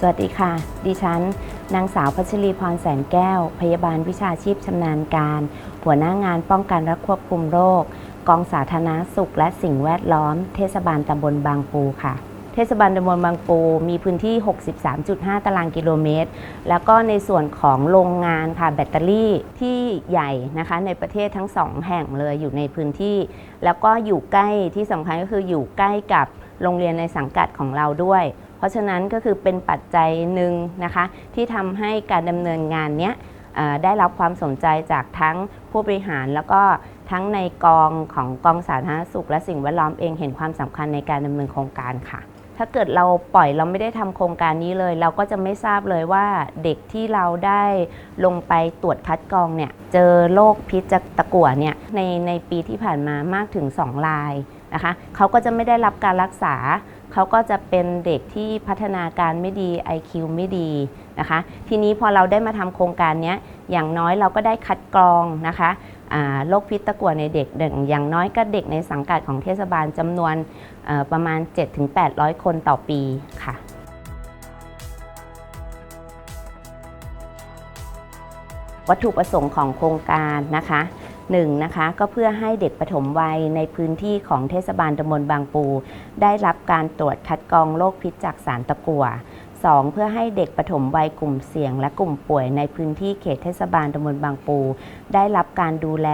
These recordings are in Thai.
สวัสดีค่ะ ดิฉัน นางสาวพัชรีพรแสนแก้ว พยาบาลวิชาชีพชำนาญการ หัวหน้างานป้องกันและควบคุมโรค กองสาธารณสุขและสิ่งแวดล้อม เทศบาลตำบลบางปูค่ะ เทศบาลตำบลบางปู มีพื้นที่ 63.5 ตารางกิโลเมตร แล้วก็ในส่วนของโรงงานค่ะแบตเตอรี่ที่ใหญ่นะคะในประเทศทั้งสองแห่งเลยอยู่ในพื้นที่ แล้วก็อยู่ใกล้ที่สำคัญก็คืออยู่ใกล้กับ โรงเรียนในสังกัดของเราด้วย เพราะฉะนั้นก็คือเป็นปัจจัยหนึ่งนะคะ ที่ทำให้การดำเนินงานเนี้ยได้รับความสนใจจากทั้งผู้บริหารแล้วก็ทั้งในกองของกองสาธารณสุข และสิ่งแวดล้อมเองเห็นความสำคัญในการดำเนินโครงการค่ะ ถ้าเกิดเราปล่อยเราไม่ได้ทำโครงการนี้เลย เราก็จะไม่ทราบเลยว่าเด็กที่เราได้ลงไปตรวจคัดกรองเนี่ยเจอโรคพิษจากตะกั่วเนี่ยในในปีที่ผ่านมามากถึง 2 ราย นะคะเขาก็จะไม่ได้รับการรักษา เขาก็จะเป็นเด็กที่พัฒนาการไม่ดี IQ ไม่ดีนะคะ ทีนี้พอเราได้มาทำโครงการเนี้ยอย่างน้อยเราก็ได้คัดกรองนะคะโรคพิษตะกั่วในเด็กอย่างน้อยก็เด็กในสังกัดของเทศบาลจำนวนประมาณ 7-800 คนต่อปีค่ะวัตถุประสงค์ของโครงการนะคะ หนึ่งนะคะก็เพื่อให้เด็กปฐมวัยในพื้นที่ของเทศบาลตำบลบางปู ได้รับการตรวจคัดกรองโรคพิษจากสารตะกั่ว 2. เพื่อให้เด็กปฐมวัยกลุ่มเสี่ยง และกลุ่มป่วยในพื้นที่เขตเทศบาลตำบลบางปู ได้รับการดูแล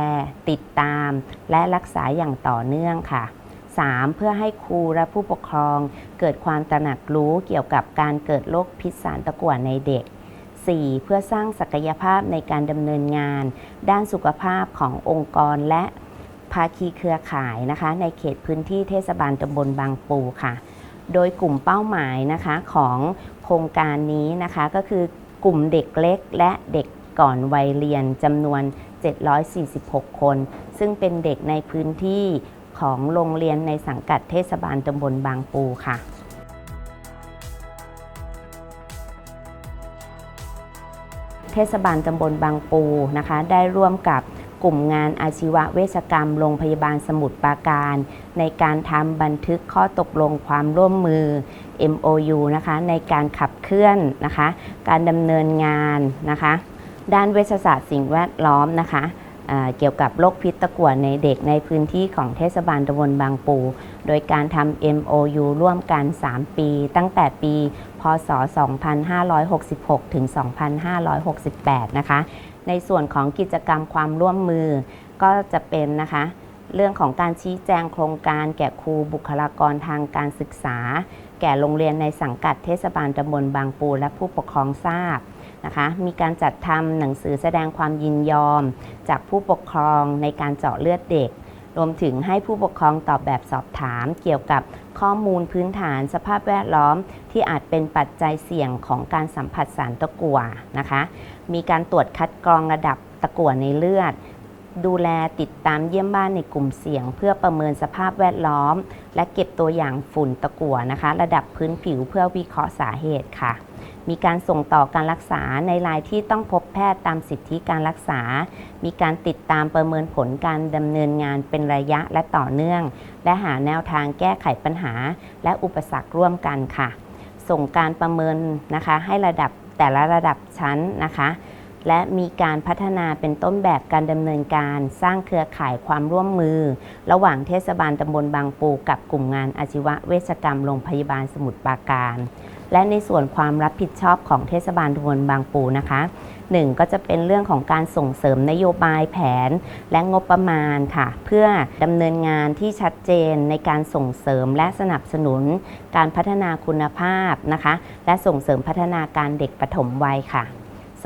ติดตาม และรักษาอย่างต่อเนื่องค่ะ 3. เพื่อให้ครูและผู้ปกครอง เกิดความตระหนักรู้เกี่ยวกับการเกิดโรคพิษสารตะกั่วในเด็ก 4. เพื่อสร้างศักยภาพในการดำเนินงาน ด้านสุขภาพขององค์กรและภาคีเครือข่ายนะคะ ในเขตพื้นที่เทศบาลตำบลบางปูค่ะ โดยกลุ่มเป้าหมายนะคะของโครงการนี้นะคะก็คือกลุ่มเด็กเล็กและเด็กก่อนวัยเรียนจำนวน 746 คน ซึ่งเป็นเด็กในพื้นที่ของโรงเรียนในสังกัดเทศบาลตำบลบางปูค่ะ เทศบาลตำบลบางปูนะคะ ได้ร่วมกับกลุ่มงานอาชีวเวชกรรมโรงพยาบาลสมุทรปราการ ในการทำบันทึกข้อตกลงความร่วมมือ MOU นะคะในการขับเคลื่อนนะคะ การดำเนินงานนะคะ ด้านเวชศาสตร์สิ่งแวดล้อมนะคะ เกี่ยวกับโรคพิษตะกั่วในเด็กในพื้นที่ของเทศบาลตำบลบางปู โดยการทำ MOU ร่วมกัน 3 ปี ตั้งแต่ปี พศ 2566 ถึง 2568 นะคะ ในส่วนของกิจกรรมความร่วมมือก็จะเป็นนะคะเรื่องของการชี้แจงโครงการแก่ครูบุคลากรทางการศึกษา แก่โรงเรียนในสังกัดเทศบาลตำบลบางปูและผู้ปกครองทราบ นะคะมีการจัดทำหนังสือแสดงความยินยอม จากผู้ปกครองในการเจาะเลือดเด็ก รวมถึงให้ผู้ปกครองตอบแบบสอบถาม เกี่ยวกับข้อมูลพื้นฐานสภาพแวดล้อม ที่อาจเป็นปัจจัยเสี่ยงของการสัมผัสสารตะกั่วนะคะ มีการตรวจคัดกรองระดับตะกั่วในเลือด ดูแลติดตามเยี่ยมบ้านในกลุ่มเสี่ยง เพื่อประเมินสภาพแวดล้อม และเก็บตัวอย่างฝุ่นตะกั่วนะคะ ระดับพื้นผิวเพื่อวิเคราะห์สาเหตุค่ะ มีการส่งต่อการรักษาในรายที่ต้องพบแพทย์ตามสิทธิการรักษา มีการติดตามประเมินผลการดำเนินงานเป็นระยะและต่อเนื่อง และหาแนวทางแก้ไขปัญหา และอุปสรรคร่วมกันค่ะ ส่งการประเมินนะคะให้ระดับแต่ละระดับชั้นนะคะ และมีการพัฒนาเป็นต้นแบบการดำเนินการสร้างเครือข่ายความร่วมมือ ระหว่างเทศบาลตำบลบางปู กับกลุ่มงานอาชีวเวชกรรมโรงพยาบาลสมุทรปราการ และในส่วนความรับผิดชอบของเทศบาลตำบลบางปูนะคะหนึ่งก็จะเป็นเรื่องของการส่งเสริมนโยบายแผนและงบประมาณค่ะ เพื่อดำเนินงานที่ชัดเจนในการส่งเสริมและสนับสนุน การพัฒนาคุณภาพนะคะ และส่งเสริมพัฒนาการเด็กปฐมวัยค่ะ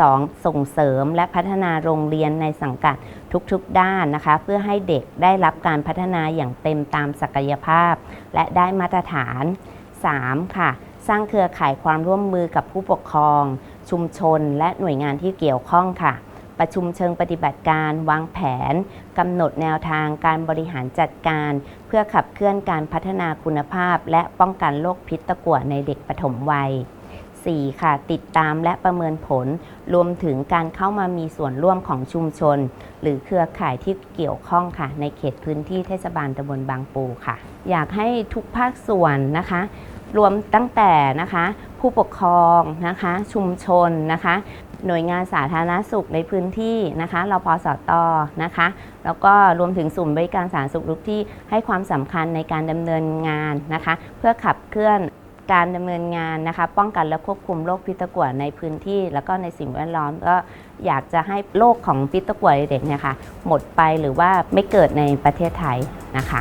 2. ส่งเสริมและพัฒนาโรงเรียนในสังกัดทุกๆด้านนะคะ เพื่อให้เด็กได้รับการพัฒนาอย่างเต็มตามศักยภาพ และได้มาตรฐาน 3. ค่ะ สร้างเครือข่ายความร่วมมือกับผู้ปกครอง ชุมชน และหน่วยงานที่เกี่ยวข้องค่ะ ประชุมเชิงปฏิบัติการ วางแผนกำหนดแนวทางการบริหารจัดการ เพื่อขับเคลื่อนการพัฒนาคุณภาพ และป้องกันโรคพิษตะกั่วในเด็กปฐมวัย 4. ค่ะ ติดตามและประเมินผล รวมถึงการเข้ามามีส่วนร่วมของชุมชน หรือเครือข่ายที่เกี่ยวข้องค่ะ ในเขตพื้นที่เทศบาลตำบลบางปูค่ะ อยากให้ทุกภาคส่วนนะคะ รวมตั้งแต่นะคะผู้ปกครองนะคะชุมชนนะคะ หน่วยงานสาธารณสุขในพื้นที่นะคะรพสตนะคะ แล้วก็รวมถึงศูนย์บริการสาธารณสุขทุกที่ให้ความสำคัญในการดำเนินงานนะคะ เพื่อขับเคลื่อนการดำเนินงานนะคะ ป้องกันและควบคุมโรคพิษตะกั่วในพื้นที่ แล้วก็ในสิ่งแวดล้อมก็อยากจะให้โรคของพิษตะกั่วในเด็กเนี่ยค่ะหมดไปหรือว่าไม่เกิดในประเทศไทยนะคะ